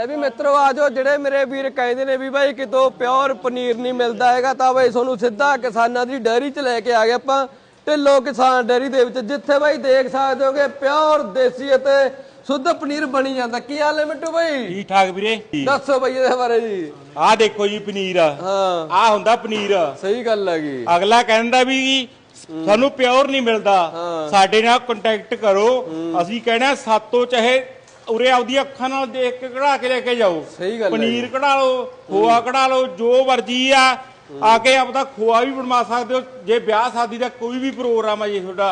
ਇਹ ਵੀ ਮਿੱਤਰੋ ਆਜੋ ਜਿਹੜੇ ਮੇਰੇ ਵੀਰ ਕਹਿੰਦੇ ਨੇ ਵੀ ਬਾਈ ਕਿਤੋਂ ਪਿਓਰ ਪਨੀਰ ਨਹੀਂ ਮਿਲਦਾ ਹੈਗਾ ਤਾਂ ਬਾਈ ਤੁਹਾਨੂੰ ਸਿੱਧਾ ਕਿਸਾਨਾਂ ਦੀ ਡੈਰੀ 'ਚ ਲੈ ਕੇ ਆ ਗਏ ਆਪਾਂ। ਢਿੱਲੋ ਕਿਸਾਨ ਡੈਰੀ ਦੇ ਵਿੱਚ ਜਿੱਥੇ ਬਾਈ ਦੇਖ ਸਕਦੇ ਹੋਗੇ ਪਿਓਰ ਦੇਸੀ ਅਤੇ ਸ਼ੁੱਧ ਪਨੀਰ ਬਣੀ ਜਾਂਦਾ। ਕੀ ਹਾਲ ਹੈ ਮਿੱਟੂ ਬਾਈ? ਠੀਕ ਠਾਕ ਵੀਰੇ। ਦੱਸੋ ਬਾਈ ਇਹਦੇ ਬਾਰੇ ਜੀ। ਆਹ ਦੇਖੋ ਜੀ ਪਨੀਰ। ਆ ਹਾਂ। ਆਹ ਹੁੰਦਾ ਪਨੀਰ। ਸਹੀ ਗੱਲ ਹੈਗੀ ਅਗਲਾ ਕਹਿੰਦਾ ਵੀ ਸਾਨੂੰ ਪਿਓਰ ਨਹੀਂ ਮਿਲਦਾ। ਸਾਡੇ ਨਾਲ ਕੰਟੈਕਟ ਕਰੋ। ਅਸੀਂ ਕਹਿਣਾ ਸਾਤੋਂ ਚਾਹੇ ਉਰੇ ਆਪਦੀ ਅੱਖਾਂ ਨਾਲ ਦੇਖ ਕੇ ਕਢਾ ਕੇ ਲੈ ਕੇ ਜਾਓ। ਸਹੀ ਗੱਲ ਹੈ ਪਨੀਰ ਕਢਾ ਲਓ ਖੋਆ ਕਢਾ ਲਓ ਜੋ ਮਰਜ਼ੀ ਆ ਆ ਕੇ ਆਪਦਾ ਖੋਆ ਵੀ ਬਣਵਾ ਸਕਦੇ ਹੋ। ਜੇ ਵਿਆਹ ਸ਼ਾਦੀ ਦਾ ਕੋਈ ਵੀ ਪ੍ਰੋਗਰਾਮ ਆ ਜੀ ਤੁਹਾਡਾ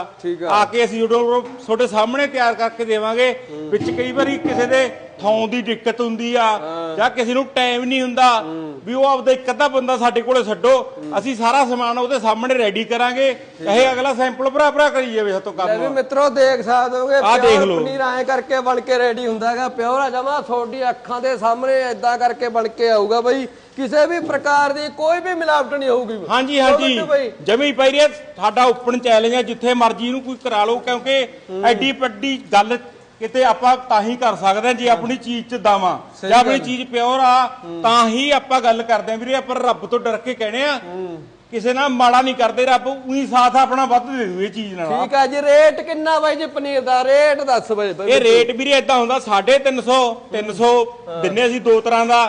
ਆ। ਕੇ ਅਸੀਂ ਤੁਹਾਡੇ ਸਾਹਮਣੇ ਤਿਆਰ ਕਰਕੇ ਦੇਵਾਂਗੇ। ਵਿੱਚ ਕਈ ਵਾਰੀ ਕਿਸੇ ਦੇ ਥਾਂ ਦੀ ਦਿੱਕਤ ਹੁੰਦੀ ਆ ਜਾਂ ਕਿਸੇ ਨੂੰ ਟਾਈਮ ਨਹੀਂ ਹੁੰਦਾ ਵੀ ਉਹ ਆਪਦਾ ਇੱਕ ਅੱਧਾ ਬੰਦਾ ਸਾਡੇ ਕੋਲੇ ਛੱਡੋ ਅਸੀਂ ਸਾਰਾ ਸਮਾਨ ਉਹਦੇ ਸਾਹਮਣੇ ਰੈਡੀ ਕਰਾਂਗੇ ਚਾਹੇ ਅਗਲਾ ਸੈਂਪਲ ਭਰਾ ਭਰਾ ਕਰੀ ਜਾਵੇ ਸਾਤੋਂ ਲੈ ਵੀ ਕੰਮ ਮਿੱਤਰੋ ਦੇਖ ਸਕਦੇ ਹੋਗੇ ਆਹ ਦੇਖ ਲਓ। ਪਨੀਰ ਐ ਕਰਕੇ ਬਣ ਕੇ ਰੈਡੀ ਹੁੰਦਾ ਹੈਗਾ ਪਿਓਰ ਆ ਜਮਾ ਤੁਹਾਡੀ ਅੱਖਾਂ ਦੇ ਸਾਹਮਣੇ ਐਦਾਂ ਕਰਕੇ ਬਣ ਕੇ ਆਊਗਾ ਬਈ ਕਿਸੇ ਵੀ ਪ੍ਰਕਾਰ ਦੀ ਕੋਈ ਵੀ ਮਿਲਾਵਟ ਨਹੀਂ ਹੋਊਗੀ। ਹਾਂਜੀ ਹਾਂਜੀ। ਜਮੀ ਪਈ ਰਹੀ ਸਾਡਾ ਓਪਨ ਚੈਲੰਜ ਹੈ ਜਿੱਥੇ ਮਰਜ਼ੀ ਇਹਨੂੰ ਕੋਈ ਕਰਾ ਲਓ ਕਿਉਂਕਿ ਐਡੀ ਵੱਡੀ ਗੱਲ ਕਿਤੇ ਆਪਾਂ ਤਾਂ ਹੀ ਕਰ ਸਕਦੇ ਹਾਂ ਜੇ ਆਪਣੀ ਚੀਜ਼ 'ਚ ਦਾਵਾਂ। ਜੇ ਆਪਣੀ। ਚੀਜ਼ ਪਿਓਰ ਆ ਤਾਂ ਹੀ ਆਪਾਂ ਗੱਲ ਕਰਦੇ ਹਾਂ ਵੀਰੇ ਆਪਾਂ ਰੱਬ ਤੋਂ ਡਰ ਕੇ ਕਹਿੰਦੇ ਆ। ਕਿਸੇ ਨਾਲ ਮਾੜਾ ਨਹੀਂ ਕਰਦੇ ਰੱਬ ਉਹੀ ਸਾਥ ਆਪਣਾ ਵੱਧ ਦੇ ਦੂ ਇਹ ਚੀਜ਼ ਨਾਲ। ਠੀਕ ਆ ਜੀ ਰੇਟ ਕਿੰਨਾ ਬਾਈ ਜੀ ਪਨੀਰ ਦਾ? ਰੇਟ ਦੱਸ ਬਾਈ ਇਹ ਰੇਟ ਵੀਰੇ ਇਦਾਂ ਹੁੰਦਾ 350 300 ਦਿੰਨੇ ਅਸੀਂ ਦੋ ਤਰ੍ਹਾਂ ਦਾ।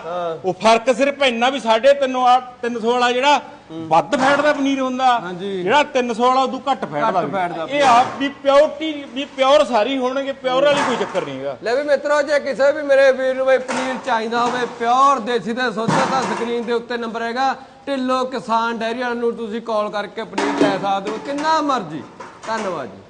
ਉਹ ਫ਼ਰਕ ਸਿਰਫ ਇੰਨਾ ਵੀ 350 ਆ 300 ਵਾਲਾ ਜਿਹੜਾ ਵੱਧ ਫੈਟ ਦਾ ਪਨੀਰ ਹੁੰਦਾ। ਜਿਹੜਾ 300 ਵਾਲਾ ਉਦੋਂ ਘੱਟ ਫੈਟ ਦਾ ਦਾ। ਇਹ ਆ ਵੀ ਪਿਓਰਟੀ ਵੀ ਪਿਓਰ ਸਾਰੀ ਹੋਣਗੇ ਪਿਓਰ ਵਾਲੀ ਕੋਈ ਚੱਕਰ ਨਹੀਂ ਹੈਗਾ। ਲੈ ਵੀ ਮਿੱਤਰੋ ਜੇ ਕਿਸੇ ਵੀ ਮੇਰੇ ਵੀਰ ਨੂੰ ਬਈ ਪਨੀਰ ਚਾਹੀਦਾ ਹੋਵੇ ਪਿਓਰ ਦੇਸੀ ਤੇ ਸੁੱਧ ਤਾਂ ਸਕਰੀਨ ਦੇ ਉੱਤੇ ਨੰਬਰ ਹੈਗਾ। ਢਿੱਲੋ ਕਿਸਾਨ ਡੈਰੀ ਵਾਲਿਆਂ ਨੂੰ ਤੁਸੀਂ ਕਾਲ ਕਰਕੇ ਪਨੀਰ ਲੈ ਸਕਦੇ ਹੋ। ਕਿੰਨਾ ਮਰਜ਼ੀ। ਧੰਨਵਾਦ ਜੀ।